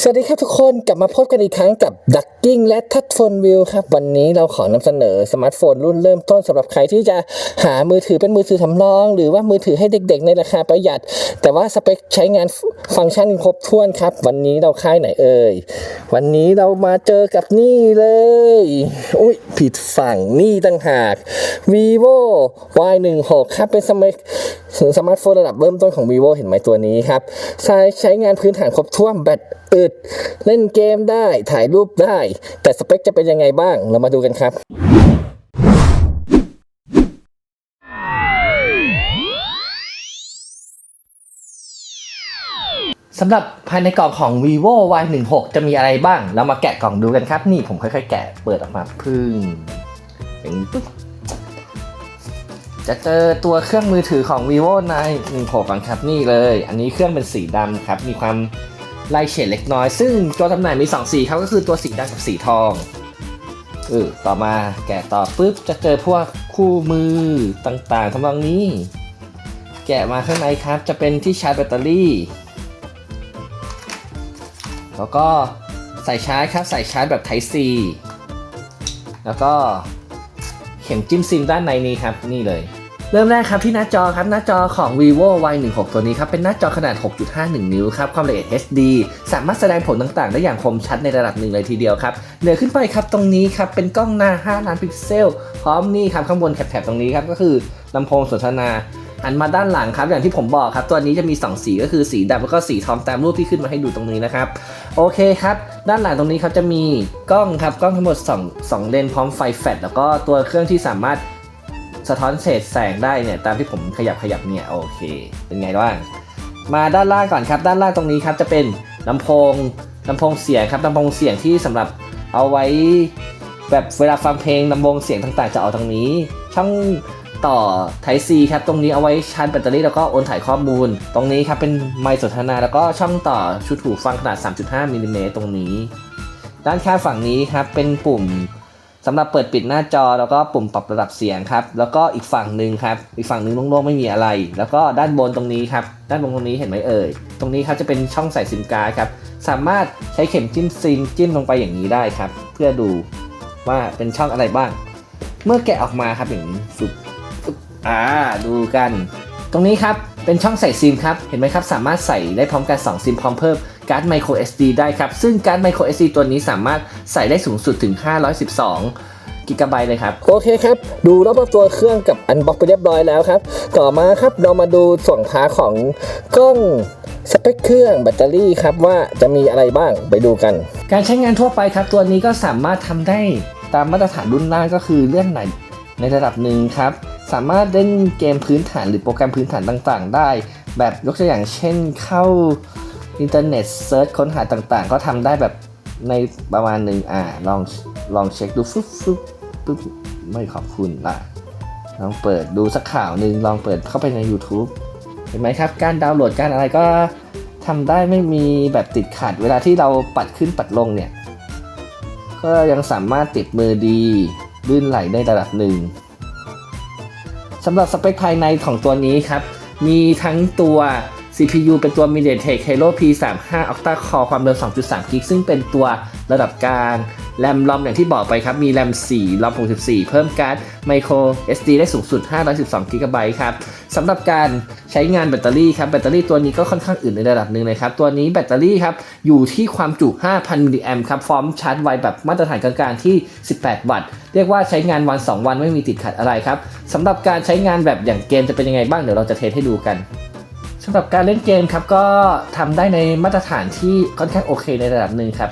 สวัสดีครับทุกคนกลับมาพบกันอีกครั้งกับ Ducking และ Touch Phone View ครับวันนี้เราขอนำเสนอสมาร์ทโฟนรุ่นเริ่มต้นสำหรับใครที่จะหามือถือเป็นมือถือสำรอง หรือว่ามือถือให้เด็กๆในราคาประหยัด แต่ว่าสเปคใช้งานฟังก์ชันครบถ้วนครับ วันนี้เราค่ายไหนเอ่ยวันนี้เรามาเจอกับนี่เลยอุ้ยผิดฝั่งนี่ต่างหาก vivo y16 ครับเป็นสมัย สมาร์ทโฟนระดับเริ่มต้นของ vivo เห็นไหมตัวนี้ครับ ใช้ใช้งานพื้นฐานครบถ้วนแบตอึด เล่นเกมได้ถ่ายรูปได้ แต่สเปคจะเป็นยังไงบ้าง เรามาดูกันครับสำหรับภายในกล่องของ vivo y16 จะมีอะไรบ้าง เรามาแกะกล่องดูกันครับ นี่ผมค่อยๆ แกะเปิดออกมาพึ่งอย่างนี้ปุ๊บ จะเจอตัวเครื่องมือถือของ vivo ใน16ก่อนครับนี่เลย อันนี้เครื่องเป็นสีดำครับ มีความไล่เฉดเล็กน้อย ซึ่งตัวจำหน่ายมี 2 สีครับก็คือตัวสีดำกับสีทองเออต่อมาแกะต่อปุ๊บจะเจอพวกคู่มือต่างๆทำนองนี้ แกะมาข้างในครับ จะเป็นที่ชาร์จแบตเตอรี่ แล้วก็ใส่ชาร์จครับใส่ชาร์จแบบ Type C แล้วก็ เข็มจิ้มซิมด้านในนี้ครับนี่เลย เริ่มแรกครับที่หน้าจอครับหน้าจอของ vivo y16 ตัวนี้ครับเป็นหน้าจอขนาด 6.51 นิ้วครับความละเอียด HD สามารถแสดงผลต่างๆ ได้อย่างคมชัดในระดับหนึ่งเลยทีเดียวครับเหนือขึ้นไปครับตรงนี้ครับเป็นกล้องหน้า 5 ล้านพิกเซล พร้อมนี่ครับข้างบนแถบๆตรงนี้ครับก็คือลำโพงสนทนา หันมาด้านหลังครับอย่างที่ผมบอกครับ ตัวนี้จะมี 2 สีก็คือสีดำแล้วก็สีทองตามรูปที่ขึ้นมาให้ดูตรงนี้นะครับ โอเคครับ ด้านหลังตรงนี้เขาจะมีกล้องครับกล้องทั้งหมด 2 2 เลนพร้อมไฟแฟลชแล้วก็ตัวเครื่องที่สามารถสะท้อนเศษแสงได้เนี่ยตามที่ผมขยับขยับเนี่ยโอเค เป็นไงบ้างมาด้านล่างก่อนครับ ด้านล่างตรงนี้ครับจะเป็นลำโพงลำโพงเสียงครับลำโพงเสียงที่สำหรับเอาไว้แบบเวลาฟังเพลงลำโพงเสียงต่างๆ จะเอาตรงนี้ ช่อง ต่อ Type C ครับตรงนี้เอาไว้ชาร์จแบตเตอรี่แล้วก็โอนถ่ายข้อมูล ตรงนี้ครับเป็นไมค์สนทนาแล้วก็ช่องต่อชุดหูฟังขนาด 3.5มิลลิเมตรตรงนี้ ด้านข้างฝั่งนี้ครับเป็นปุ่มสำหรับเปิดปิดหน้าจอแล้วก็ปุ่มปรับระดับเสียงครับ แล้วก็อีกฝั่งหนึ่งครับ อีกฝั่งหนึ่งโล่งๆไม่มีอะไร แล้วก็ด้านบนตรงนี้ครับ ด้านบนตรงนี้เห็นไหมเอ่ย ตรงนี้ครับจะเป็นช่องใส่ซิมการ์ดครับ สามารถใช้เข็มจิ้มซิมจิ้มลงไปอย่างนี้ได้ครับ เพื่อดูว่าเป็นช่องอะไรบ้าง เมื่อแกะออกมาครับอย่างนี้ฟึบฟึบ อ่าดูกัน ตรงนี้ครับ เป็นช่องใส่ซิมครับ เห็นไหมครับ สามารถใส่ได้พร้อมกัน 2 ซิมพร้อมเพิ่มการ์ด micro SD ได้ครับ ซึ่งการ์ด micro SD ตัวนี้สามารถใส่ได้สูงสุดถึง 512กิกะไบต์เลยครับ โอเคครับ ดูรอบๆตัวเครื่องกับอันบ็อกไปเรียบร้อยแล้วครับ ต่อมาครับเรามาดูส่วนพาร์ทของกล้องสเปคเครื่องแบตเตอรี่ครับว่าจะมีอะไรบ้างไปดูกัน การใช้งานทั่วไปครับ ตัวนี้ก็สามารถทำได้ตามมาตรฐานรุ่นล่างก็คือเลื่อนไหนในระดับหนึ่งครับ สามารถเล่นเกมพื้นฐานหรือโปรแกรมพื้นฐานต่างๆ ได้ แบบยกตัวอย่างเช่นเข้าอินเทอร์เน็ตเซิร์ชค้นหาต่างๆ ก็ทำได้แบบในประมาณหนึ่งอ่าลองลองเช็คดูฟึ๊บฟึ๊บปึ๊บไม่ขอบคุณล่ะ ลองเปิดดูสักข่าวหนึ่งลองเปิดเข้าไปใน YouTube เห็นไหมครับ การดาวน์โหลดการอะไรก็ทำได้ไม่มีแบบติดขัด เวลาที่เราปัดขึ้นปัดลงเนี่ย ก็ยังสามารถติดมือดีลื่นไหลได้ระดับหนึ่ง สำหรับสเปคภายในของตัวนี้ครับ มีทั้งตัว CPU เป็นตัว MediaTek Helio P35 Octa Core ความเร็ว 2.3กิกซึ่งเป็นตัวระดับกลาง แรมลอมอย่างที่บอกไปครับ มีแรม4ลอม64 เพิ่มการ์ด Micro SD ได้สูงสุด 512 g b ครับสำหรับการใช้งานแบตเตอรี่ครับ แบตเตอรี่ตัวนี้ก็ค่อนข้างอื่นในระดับหนึ่งเลยครับ ตัวนี้แบตเตอรี่ครับ อยู่ที่ความจุ 5,000มิลลิแอมครับพร้อมชาร์จไวแบบมาตรฐานกลางๆที่ 18 วัตต์ เรียกว่าใช้งานวัน 2 วันไม่มีติดขัดอะไรครับสำหรับการใช้งานแบบอย่างเกมจะเป็นยังไงบ้างเดี๋ยวเราจะเทสให้ดูกันสำหรับการเล่นเกมครับก็ทำได้ในมาตรฐานที่ค่อนข้างโอเคในระดับหนึ่งครับ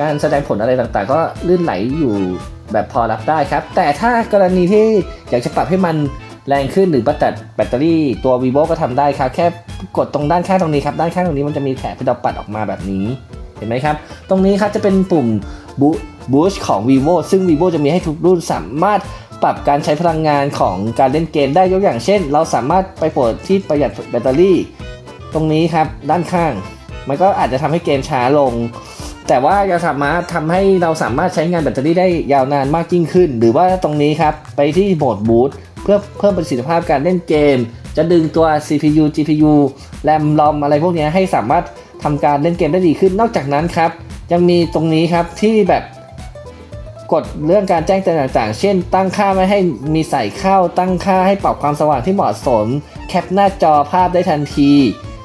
การแสดงผลอะไรต่างๆ ก็ลื่นไหลอยู่แบบพอรับได้ครับ แต่ถ้ากรณีที่อยากจะปรับให้มันแรงขึ้นหรือบัตแบตเตอรี่ตัว vivo ก็ทำได้ครับ แค่กดตรงด้านข้างตรงนี้ครับ ด้านข้างตรงนี้มันจะมีแถบที่เราปัดออกมาแบบนี้ เห็นไหมครับ ตรงนี้ครับจะเป็นปุ่มบูชของ vivo ซึ่ง vivo จะมีให้ทุกรุ่นสามารถปรับการใช้พลังงานของการเล่นเกมได้ยกอย่างเช่น เราสามารถไปโปรดที่ประหยัดแบตเตอรี่ ตรงนี้ครับด้านข้าง มันก็อาจจะทำให้เกมช้าลง แต่ว่ายังสามารถทำให้เราสามารถใช้งานแบตเตอรี่ได้ยาวนานมากยิ่งขึ้น หรือว่าตรงนี้ครับ ไปที่โหมดบูตเพื่อเพิ่มประสิทธิภาพการเล่นเกม จะดึงตัว CPU GPU แรมลอมอะไรพวกนี้ให้สามารถทำการเล่นเกมได้ดีขึ้น นอกจากนั้นครับ ยังมีตรงนี้ครับที่แบบกดเรื่องการแจ้งเตือนต่างๆ เช่น ตั้งค่าไม่ให้มีใส่เข้า ตั้งค่าให้ปรับความสว่างที่เหมาะสม แคปหน้าจอภาพได้ทันที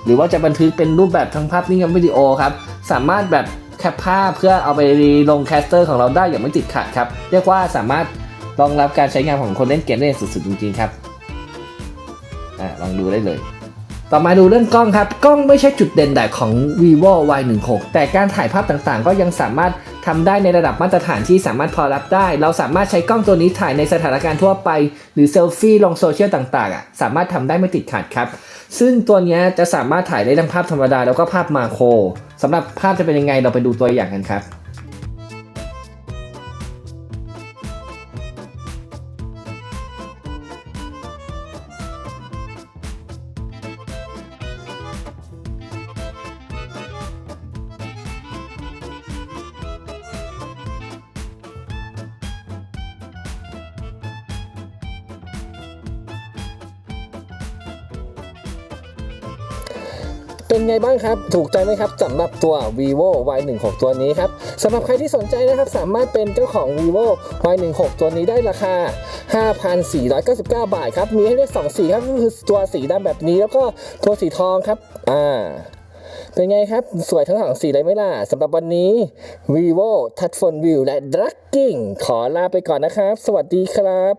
หรือว่าจะบันทึกเป็นรูปแบบทั้งภาพนิ่งและวิดีโอครับ สามารถแบบ แคปภาพเพื่อเอาไปลงแคสเตอร์ของเราได้อย่างไม่ติดขัดครับ เรียกว่าสามารถรองรับการใช้งานของคนเล่นเกมได้อย่างสุดๆจริงๆครับอ่าลองดูได้เลย ต่อมาดูเรื่องกล้องครับ กล้องไม่ใช่จุดเด่นแต่ของ vivo y16 แต่การถ่ายภาพต่างๆ ก็ยังสามารถทำได้ในระดับมาตรฐานที่สามารถพอรับได้ เราสามารถใช้กล้องตัวนี้ถ่ายในสถานการณ์ทั่วไป หรือเซลฟี่ลงโซเชียลต่างๆอะสามารถทำได้ไม่ติดขัดครับ ซึ่งตัวนี้จะสามารถถ่ายได้ทั้งภาพธรรมดาแล้วก็ภาพมาโคร สำหรับภาพจะเป็นยังไงเราไปดูตัวอย่างกันครับ เป็นไงบ้างครับ ถูกใจไหมครับสำหรับตัว vivo y16 ตัวนี้ครับสำหรับใครที่สนใจนะครับ สามารถเป็นเจ้าของ vivo y16 ตัวนี้ได้ราคา 5,499 บาทครับ มีให้เลือก2สีครับก็คือตัวสีดำแบบนี้ แล้วก็ตัวสีทองครับ อ่าเป็นไงครับ สวยทั้งสองสีเลยไหมล่ะสำหรับวันนี้ vivo touch phone view และ dragging ขอลาไปก่อนนะครับ สวัสดีครับ